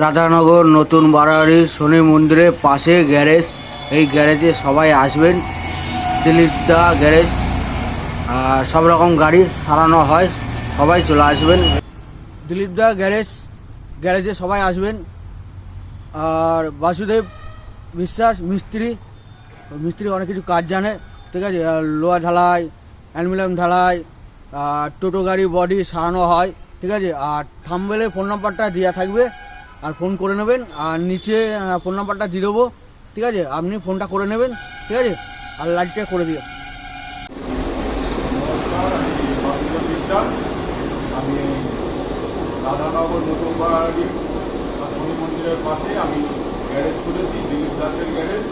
রাধানগর নতুন বাড়াবাড়ি শনি মন্দিরের পাশে গ্যারেজ। এই গ্যারেজে সবাই আসবেন। দিলীপ দা গ্যারেজ। আর সব রকম গাড়ি সারানো হয়। সবাই চলে আসবেন। দিলীপ দা গ্যারেজ। গ্যারেজে সবাই আসবেন। আর বাসুদেব বিশ্বাস, মিস্ত্রি। মিস্ত্রি অনেক কিছু কাজ জানে। ঠিক আছে? লোহা ঢালাই, অ্যালুমিনিয়াম ঢালাই টোটো গাড়ি, বডি সারানো হয়। ঠিক আছে? আর থাম্বেলে ফোন নাম্বারটা দেওয়া থাকবে। আর ফোন করে নেবেন, আর নিচে ফোন নাম্বারটা দিয়ে দেবো, ঠিক আছে? আপনি ফোনটা করে নেবেন, ঠিক আছে? আর লাইটটা করে দিও। আমি রাধানগর নতুন বাড়ি শনি মন্দিরের পাশে আমি গ্যারেজ খুলেছি, দিলীপ দাসের গ্যারেজ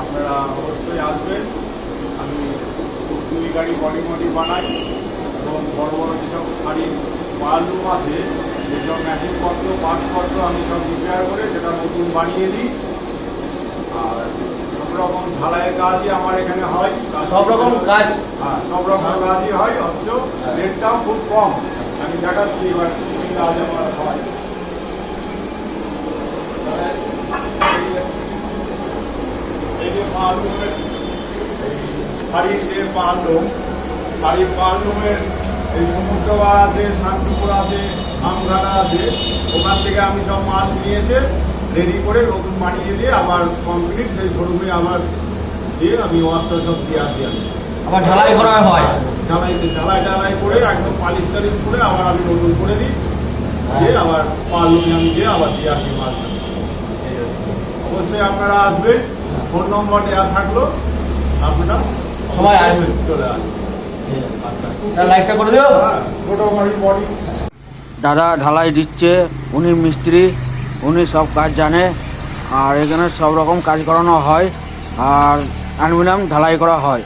আপনারা অবশ্যই আসবেন। আমি কুটুলি গাড়ি বডি মডি বানাই, এবং বড় বড় যেসব শাড়ির পালরুম আছে যেসব মেশিনপত্র পাসপত্র আমি সব রিপেয়ার করে সেটা নতুন বানিয়ে দিই। আর সব রকম ঢালাইয়ের কাজই আমার এখানে হয়। সব রকম কাজ? হ্যাঁ সব রকম কাজই হয় অথচ রেটটাও খুব কম। আমি দেখাচ্ছি এবার কি কাজ আমার হয়। এই যে পালরুমের শাড়ির যে পালরুম শাড়ির পালরুমের এই সমুদ্রবার আছে শান্তিপুর আছে আমঘাটা আছে ওখান থেকে আমি সব মাল নিয়ে এসে রেডি করে নতুন বানিয়ে দিয়ে আবার কমপ্লিট সেই শোরুমে আবার দিয়ে আমি ওয়ার্কটা সব দিয়ে আসি আমি। আবার ঢালাই করা হয়? ঢালাই ঢালাই ঢালাই করে একদম পালিশ টালিশ করে আবার আমি নতুন করে দিই। দিয়ে আবার পালুনি আমি দিয়ে আবার দিয়ে আসি মালটা। হচ্ছে। অবশ্যই আপনারা আসবেন ফোন নম্বর দেওয়া থাকল আপনারা সবাই আসবেন। চলে আসবেন। লাইটটা করে দিও। হ্যাঁ বডি দাদা ঢালাই দিচ্ছে উনি মিস্ত্রি উনি সব কাজ জানে আর এখানে সব রকম কাজ করানো হয় আর অ্যালুমিনিয়াম ঢালাই করা হয়।